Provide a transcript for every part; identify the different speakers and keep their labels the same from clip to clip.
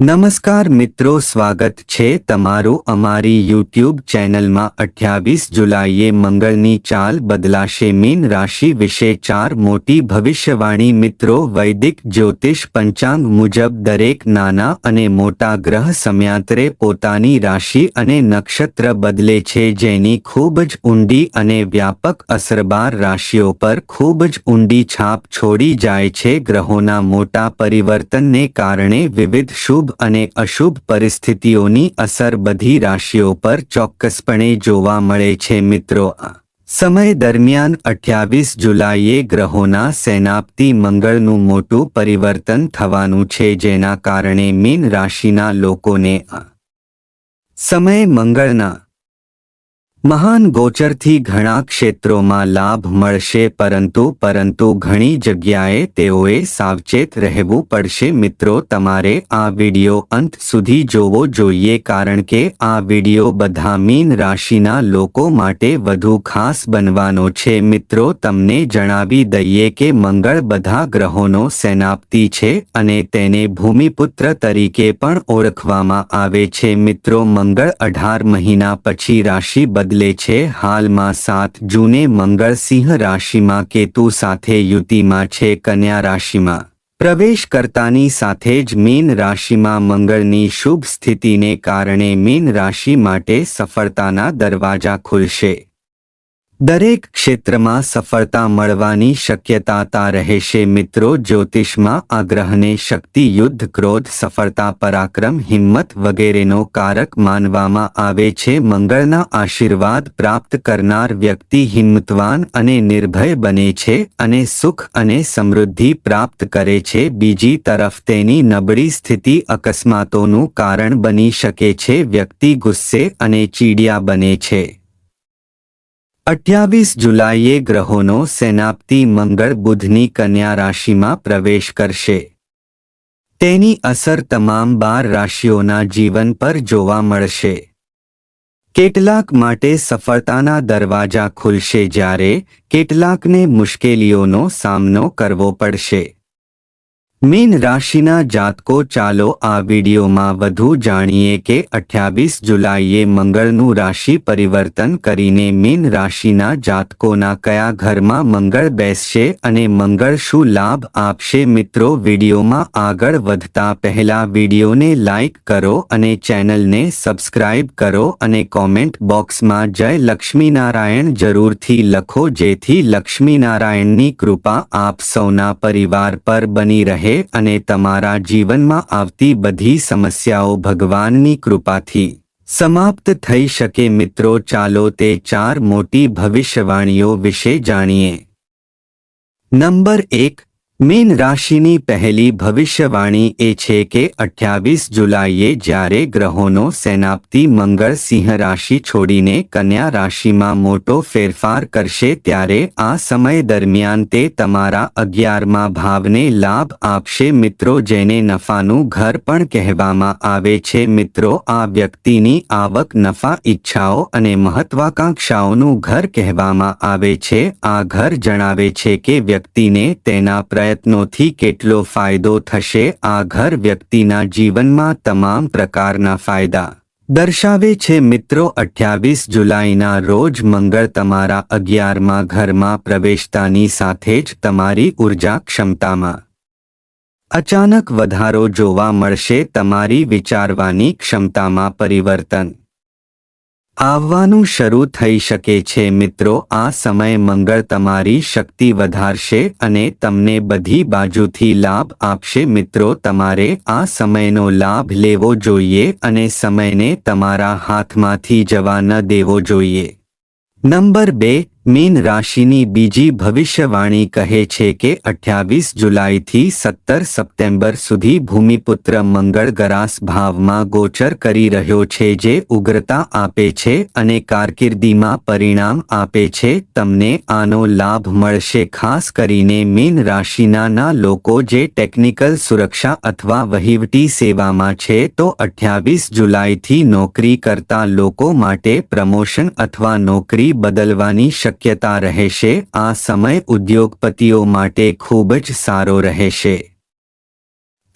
Speaker 1: નમસ્કાર મિત્રો, સ્વાગત છે તમારું અમારી યુટ્યુબ ચેનલમાં અઠ્યાવીસ જુલાઈએ મંગળની ચાલ બદલાશે મીન રાશિ વિશે ચાર મોટી ભવિષ્યવાણી મિત્રો, વૈદિક જ્યોતિષ પંચાંગ મુજબ દરેક નાના અને મોટા ગ્રહ સમયાંતરે પોતાની રાશિ અને નક્ષત્ર બદલે છે જેની ખૂબ જ ઊંડી અને વ્યાપક અસરબાર રાશિઓ પર ખૂબ જ ઊંડી છાપ છોડી જાય છે. ગ્રહોના મોટા પરિવર્તનને કારણે વિવિધ શુભ અને અશુભ પરિસ્થિતિઓની અસર બધી રાશિઓ પર ચોક્કસપણે જોવા મળે છે મિત્રો. સમય દરમિયાન અઠ્યાવીસ જુલાઈએ ગ્રહોના સેનાપતિ મંગળનું મોટું પરિવર્તન થવાનું છે, જેના કારણે મીન રાશિના લોકોને સમય મંગળના મહાન ગોચરથી ઘણા ક્ષેત્રોમાં લાભ મળશે પરંતુ પરંતુ ઘણી જગ્યાએ તેઓએ સાવચેત રહેવું પડશે. મિત્રો, તમારે આ વિડિયો અંત સુધી જોવો જોઈએ કારણ કે આ વિડિયો બધા મીન રાશિના લોકો માટે વધુ ખાસ બનવાનો છે. મિત્રો, તમને જણાવી દઈએ કે મંગળ બધા ગ્રહોનો સેનાપતિ છે અને તેને ભૂમિપુત્ર તરીકે પણ ઓળખવામાં આવે છે. મિત્રો, મંગળ અઢાર મહિના પછી રાશિ બદલે બદલે છે, હાલમાં સાત જૂને મંગળ સિંહ રાશિમાં કેતુ સાથે યુતિમાં છે, કન્યા રાશિમાં. પ્રવેશ કરતાની સાથે જ મીન રાશિમાં મંગળની શુભ સ્થિતિને કારણે મીન રાશિ માટે સફળતાના દરવાજા ખુલશે. દરેક ક્ષેત્રમાં સફળતા મળવાની શક્યતાતા રહેશે મિત્રો. જ્યોતિષમાં આગ્રહને શક્તિ, યુદ્ધ, ક્રોધ, સફળતા, પરાક્રમ, હિંમત વગેરેનો કારક માનવામાં આવે છે. મંગળના આશીર્વાદ પ્રાપ્ત કરનાર વ્યક્તિ હિંમતવાન અને નિર્ભય બને છે અને સુખ અને સમૃદ્ધિ પ્રાપ્ત કરે છે. બીજી તરફ તેની નબળી સ્થિતિ અકસ્માતોનું કારણ બની શકે છે. વ્યક્તિ ગુસ્સે અને ચીડિયા બને છે. અઠ્યાવીસ જુલાઈએ ગ્રહોનો સેનાપતિ મંગળ બુધની કન્યા રાશિમાં પ્રવેશ કરશે. તેની અસર તમામ બાર રાશિઓના જીવન પર જોવા મળશે. કેટલાક માટે સફળતાના દરવાજા ખુલશે જ્યારે કેટલાકને મુશ્કેલીઓનો સામનો કરવો પડશે. મીન રાશિના જાતકો ચાલો આ વિડીયોમાં વધુ જાણીએ કે અઠ્યાવીસ જુલાઈએ મંગળનું રાશિ પરિવર્તન કરીને મીન રાશિના જાતકોના કયા ઘરમાં મંગળ બેસશે અને મંગળ શું લાભ આપશે મિત્રો વિડીયોમાં આગળ વધતા પહેલા વિડીયોને લાઇક કરો અને ચેનલને સબસ્ક્રાઇબ કરો અને કોમેન્ટ બોક્સમાં જય લક્ષ્મીનારાયણ જરૂરથી લખો જેથી લક્ષ્મીનારાયણની કૃપા આપ સૌના પરિવાર પર બની રહે. અને તમારા જીવનમાં આવતી બધી સમસ્યાઓ ભગવાનની કૃપાથી સમાપ્ત થઈ શકે. મિત્રો, ચાલો તે ચાર મોટી ભવિષ્યવાણીઓ વિશે જાણીએ. નંબર એક મીન રાશિની પહેલી ભવિષ્યવાણી એ છે કે અઠ્યાવીસ જુલાઈએ જ્યારે ગ્રહોનો સેનાપતિ મંગળ સિંહ રાશિ છોડીને કન્યા રાશિમાં મોટો ફેરફાર કરશે ત્યારે આ સમય દરમિયાન તે તમારા અગિયારમાં ભાવને લાભ આપશે. મિત્રો, જેને નફાનું ઘર પણ કહેવામાં આવે છે, મિત્રો, આ વ્યક્તિની આવક, નફા, ઈચ્છાઓ અને મહત્વાકાંક્ષાઓનું ઘર કહેવામાં આવે છે. આ ઘર જણાવે છે કે વ્યક્તિને તેના પ્રયત્ન પ્રયત્નોથી કેટલો ફાયદો થશે આ ઘર વ્યક્તિના જીવનમાં તમામ પ્રકારના ફાયદા. દર્શાવે છે મિત્રો અઠ્યાવીસ જુલાઈના રોજ મંગળ તમારા અગિયારમાં ઘરમાં પ્રવેશતાની સાથે જ તમારી ઊર્જા ક્ષમતામાં અચાનક વધારો જોવા મળશે તમારી વિચારવાની ક્ષમતામાં પરિવર્તન. આવવાનું શરૂ થઈ શકે છે. મિત્રો, આ સમય મંગળ તમારી શક્તિ વધારશે અને તમને બધી બાજુથી લાભ આપશે. મિત્રો, તમારે આ સમયનો લાભ લેવો જોઈએ અને સમયને તમારા હાથમાંથી જવા ન દેવો જોઈએ. નંબર બે મીન રાશિની બીજી ભવિષ્યવાણી કહે છે કે અઠ્યાવીસ જુલાઈથી સત્તર સપ્ટેમ્બર સુધી ભૂમિપુત્ર મંગળ ગરાસ ભાવમાં ગોચર કરી રહ્યો છે જે ઉગ્રતા આપે છે અને કારકિર્દીમાં પરિણામ આપે છે. તમને આનો લાભ મળશે ખાસ કરીને મીન રાશિના લોકો જે ટેકનિકલ સુરક્ષા અથવા વહીવટી સેવામાં છે તો અઠ્યાવીસ જુલાઈથી નોકરી કરતા લોકો માટે પ્રમોશન અથવા નોકરી બદલવાની શક્યતા શક્યતા રહેશે. આ સમય ઉદ્યોગપતિઓ માટે ખૂબ જ સારો રહેશે.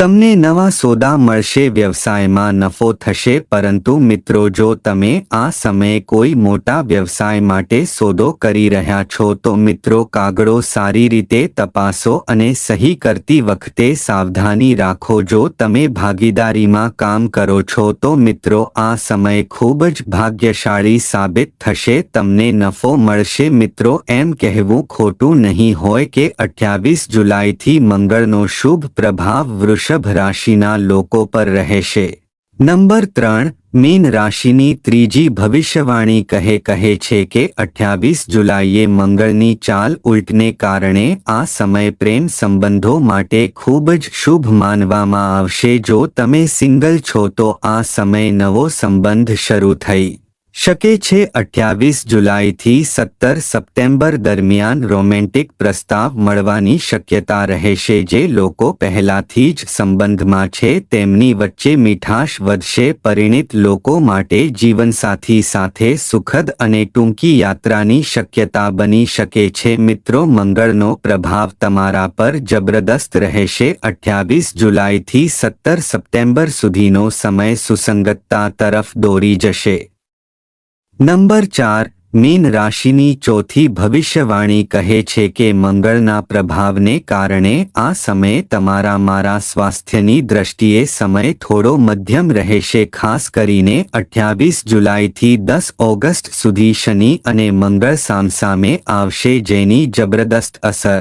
Speaker 1: તમને નવા સોદા મળશે, વ્યવસાયમાં નફો થશે, પરંતુ મિત્રો જો તમે આ સમયે કોઈ મોટા વ્યવસાય માટે સોદો કરી રહ્યા છો, તો મિત્રો કાગળો સારી રીતે તપાસો અને સહી કરતી વખતે સાવધાની રાખો. જો તમે ભાગીદારીમાં કામ કરો છો, તો મિત્રો આ સમય ખૂબ જ ભાગ્યશાળી સાબિત થશે. તમને નફો મળશે, મિત્રો એમ કહેવું ખોટું નહીં હોય કે અઠ્યાવીસ જુલાઈથી મંગળનો શુભ પ્રભાવ વૃષભ રાશિના લોકો પર રહેશે. નંબર ત્રણ, મીન રાશિની ત્રીજી ભવિષ્યવાણી કહે કહે છે કે અઠ્યાવીસ જુલાઈએ મંગળની ચાલ ઉલટને કારણે આ સમય પ્રેમ સંબંધો માટે ખૂબ જ શુભ માનવામાં આવશે. જો તમે સિંગલ છો તો આ સમય નવો સંબંધ શરૂ થઈ. શકે છે અઠ્યાવીસ જુલાઈથી સત્તર સપ્ટેમ્બર દરમિયાન રોમેન્ટિક પ્રસ્તાવ મળવાની શક્યતા રહેશે જે લોકો પહેલાથી જ સંબંધમાં છે, તેમની વચ્ચે મીઠાશ વધશે, પરિણિત લોકો માટે જીવનસાથી સાથે સુખદ અને ટૂંકી યાત્રાની શક્યતા બની શકે છે. મિત્રો, મંગળનો પ્રભાવ તમારા પર જબરદસ્ત રહેશે. અઠ્યાવીસ જુલાઈથી સત્તર સપ્ટેમ્બર સુધીનો સમય સુસંગતતા તરફ દોરી જશે. નંબર ચાર, મીન રાશિની ચોથી ભવિષ્યવાણી કહે છે કે મંગળના પ્રભાવને કારણે આ સમયે તમારા મારા સ્વાસ્થ્યની દ્રષ્ટિએ સમય થોડો મધ્યમ રહેશે, ખાસ કરીને અઠ્યાવીસ જુલાઈથી દસ ઓગસ્ટ સુધી શનિ અને મંગળ સામસામે આવશે જેની જબરદસ્ત અસર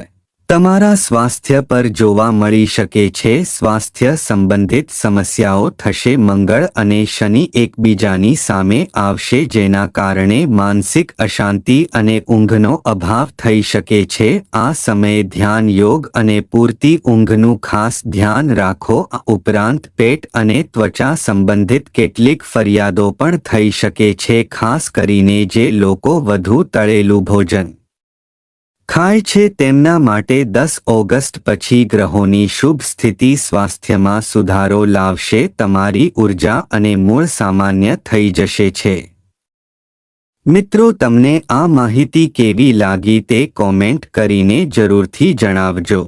Speaker 1: તમારા સ્વાસ્થ્ય પર જોવા મળી શકે છે. સ્વાસ્થ્ય સંબંધિત સમસ્યાઓ થશે. મંગળ અને શનિ એકબીજાની સામે આવશે, જેના કારણે માનસિક અશાંતિ અને ઊંઘનો અભાવ થઈ શકે છે. આ સમયે ધ્યાન યોગ અને પૂરતી ઊંઘનું ખાસ ધ્યાન રાખો. આ ઉપરાંત પેટ અને ત્વચા સંબંધિત કેટલીક ફરિયાદો પણ થઈ શકે છે, ખાસ કરીને જે લોકો વધુ તળેલું ભોજન ખાય છે તેમના માટે દસ ઓગસ્ટ પછી ગ્રહોની શુભ સ્થિતિ સ્વાસ્થ્યમાં સુધારો લાવશે, તમારી ઊર્જા અને મૂળ સામાન્ય થઈ જશે છે. મિત્રો, તમને આ માહિતી કેવી લાગી તે કોમેન્ટ કરીને જરૂરથી જણાવજો.